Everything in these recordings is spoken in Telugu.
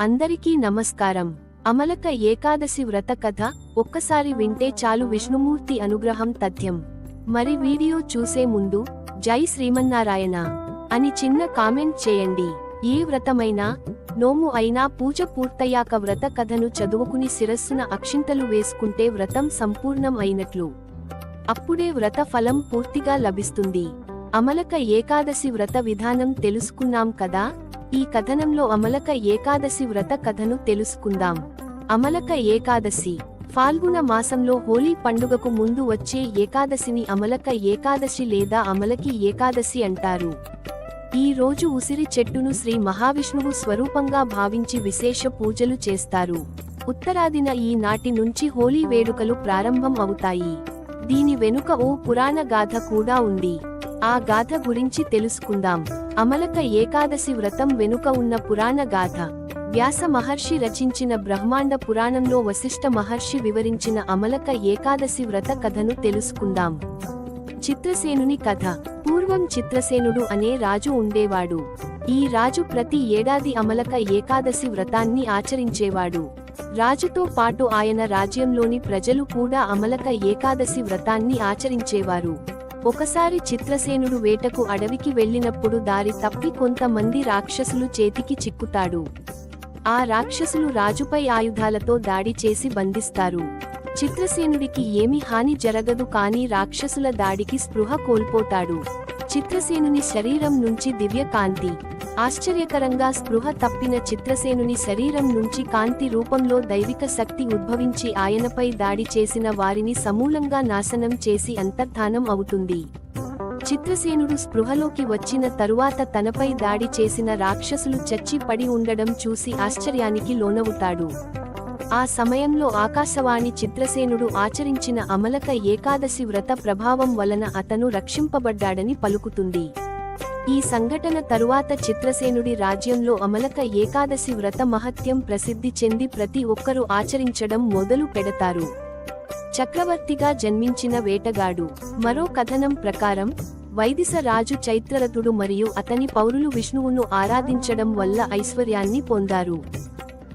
అందరికీ నమస్కారం. అమలక ఏకాదశి వ్రత కథ ఒక్కసారి వింటే చాలు విష్ణుమూర్తి అనుగ్రహం తథ్యం. మరి వీడియో చూసే ముందు జై శ్రీమన్నారాయణ అని చిన్న కామెంట్ చేయండి. ఏ వ్రతమైనా నోము అయినా పూజ పూర్తయ్యాక వ్రత కథను చదువుకుని శిరస్సున అక్షింతలు వేసుకుంటే వ్రతం సంపూర్ణం అయినట్లు. అప్పుడే వ్రత ఫలం పూర్తిగా లభిస్తుంది. అమలక ఏకాదశి వ్రత విధానం తెలుసుకున్నాం కదా? ఈ కథనంలో అమలక ఏకాదశి వ్రత కథను తెలుసుకుందాం. అమలక ఏకాదశి. ఫాల్గుణ మాసంలో హోలీ పండుగకు ముందు వచ్చే ఏకాదశిని అమలక ఏకాదశి లేదా అమలకి ఏకాదశి అంటారు. ఈ రోజు ఉసిరి చెట్టును శ్రీ మహావిష్ణువు స్వరూపంగా భావించి విశేష పూజలు చేస్తారు. ఉత్తరాదిన ఈ నాటి నుంచి హోలీ వేడుకలు ప్రారంభం అవుతాయి. దీని వెనుక ఓ పురాణ గాథ కూడా ఉంది. ఆ గాథ గురించి తెలుసుకుందాం. అమలక ఏకాదశి వ్రతం వెనుక ఉన్న పురాణ గాథ. వ్యాస మహర్షి రచించిన బ్రహ్మాండ పురాణంలో వశిష్ఠ మహర్షి వివరించిన అమలక ఏకాదశి వ్రత కథను తెలుసుకుందాం. చిత్రసేనుని కథ. పూర్వం చిత్రసేనుడు అనే రాజు ఉండేవాడు. ఈ రాజు ప్రతి ఏడాది అమలక ఏకాదశి వ్రతాన్ని ఆచరించేవాడు. రాజుతో పాటు ఆయన రాజ్యంలోని ప్రజలు కూడా అమలక ఏకాదశి వ్రతాన్ని ఆచరించేవారు. ఒకసారి చిత్రసేనుడు వేటకు అడవికి వెళ్ళినప్పుడు దారి తప్పి కొంతమంది రాక్షసులు చేతికి చిక్కుతాడు. ఆ రాక్షసులు రాజుపై ఆయుధాలతో దాడి చేసి బంధిస్తారు. చిత్రసేనుడికి ఏమి హాని జరగదు కానీ రాక్షసుల దాడికి స్పృహ కోల్పోతాడు. చిత్రసేనుని శరీరం నుంచి దివ్య కాంతి ఆశ్చర్యకరంగా స్పృహ తప్పిన చిత్రసేనుని శరీరం నుంచి కాంతి రూపంలో దైవిక శక్తి ఉద్భవించి ఆయనపై దాడి చేసిన వారిని సమూలంగా నాశనం చేసి అంతర్ధానం అవుతుంది. చిత్రసేనుడు స్పృహలోకి వచ్చిన తరువాత తనపై దాడి చేసిన రాక్షసులు చచ్చి పడి ఉండడం చూసి ఆశ్చర్యానికి లోనవుతాడు. ఆ సమయంలో ఆకాశవాణి చిత్రసేనుడు ఆచరించిన అమలక ఏకాదశి వ్రత ప్రభావం వలన అతను రక్షింపబడ్డాడని పలుకుతుంది. ఈ సంఘటన తరువాత చిత్రసేనుడి రాజ్యంలో అమలక ఏకాదశి వ్రత మహత్యం ప్రసిద్ధి చెంది ప్రతి ఒక్కరూ ఆచరించడం మొదలు పెడతారు. చక్రవర్తిగా జన్మించిన వేటగాడు. మరో కథనం ప్రకారం వైదిస రాజు చైత్రరథుడు మరియు అతని పౌరులు విష్ణువును ఆరాధించడం వల్ల ఐశ్వర్యాన్ని పొందారు.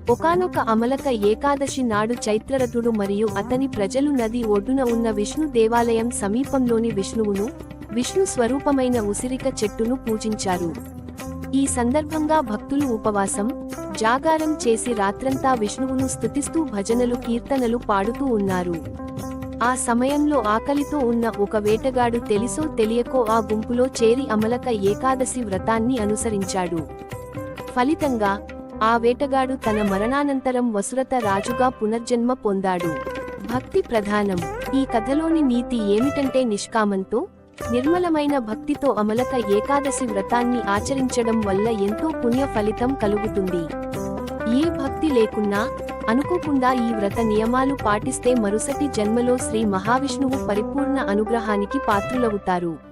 ఒకానొక అమలక ఏకాదశి నాడు చైత్రరథుడు మరియు అతని ప్రజలు నది ఒడ్డున ఉన్న విష్ణు దేవాలయం సమీపంలోని విష్ణువును విష్ణు స్వరూపమైన ఉసిరిక చెట్టును పూజించారు. ఈ సందర్భంగా భక్తులు ఉపవాసం జాగారం చేసి రాత్రంతా విష్ణువును స్తుతిస్తూ భజనలు కీర్తనలు పాడుతూ ఉన్నారు. ఆ సమయంలో ఆకలితో ఉన్న ఒక వేటగాడు తెలిసో తెలియకో ఆ గుంపులో చేరి అమలక ఏకాదశి వ్రతాన్ని అనుసరించాడు. ఫలితంగా ఆ వేటగాడు తన మరణానంతరం వసురత రాజుగా పునర్జన్మ పొందాడు. భక్తి ప్రధానం. ఈ కథలోని నీతి ఏమిటంటే నిష్కామంతో నిర్మలమైన భక్తితో అమలక ఏకాదశి వ్రతాన్ని ఆచరించడం వల్ల ఎంతో పుణ్య ఫలితం కలుగుతుంది. ఏ భక్తి లేకున్నా అనుకోకుండా ఈ వ్రత నియమాలు పాటిస్తే మరుసటి జన్మలో శ్రీ మహావిష్ణువు పరిపూర్ణ అనుగ్రహానికి పాత్రులవుతారు.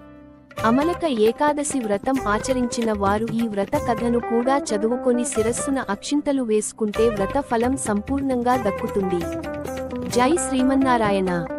అమలక ఏకాదశి వ్రతం ఆచరించిన వారు ఈ వ్రత కథను కూడా చదువుకొని శిరస్సున అక్షింతలు వేసుకుంటే వ్రత ఫలం సంపూర్ణంగా దక్కుతుంది. జై శ్రీమన్నారాయణ.